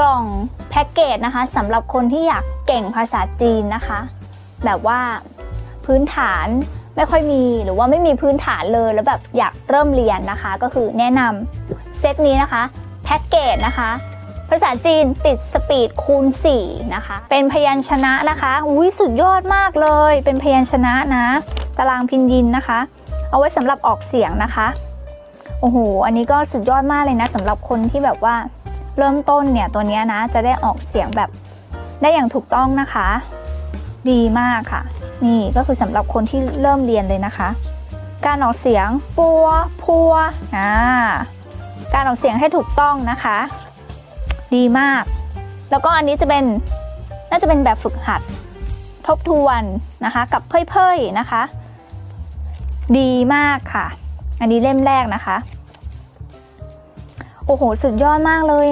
กล่องแพ็กเกจนะคะสำหรับคนที่อยากเก่งภาษาจีนนะคะ แบบว่าพื้นฐานไม่ค่อยมีหรือว่าไม่มีพื้นฐานเลยแล้วแบบอยากเริ่มเรียนนะคะ ก็คือแนะนำเซตนี้นะคะแพ็กเกจนะคะภาษาจีนติดสปีดคูณ 4 นะคะ เป็นพยัญชนะนะคะ อุ้ยสุดยอดมากเลย เป็นพยัญชนะนะ ตารางพินยินนะคะ เอาไว้สำหรับออกเสียงนะคะ โอ้โห อันนี้ก็สุดยอดมากเลยนะสำหรับคนที่แบบว่า เริ่มต้นเนี่ยตัวนี้นะจะได้ออกเสียงแบบได้อย่างถูกต้องนะคะ ดีมากค่ะ นี่ก็คือสำหรับคนที่เริ่มเรียนเลยนะคะ การออกเสียงปัวพัวอ่าการออกเสียงให้ถูกต้องนะคะ ดีมาก แล้วก็อันนี้จะเป็นน่าจะเป็นแบบฝึกหัดทบทวนนะคะ กับเพ่ยๆนะคะ ดีมากค่ะ อันนี้เล่มแรกนะคะ โอ้โห สุดยอดมากเลย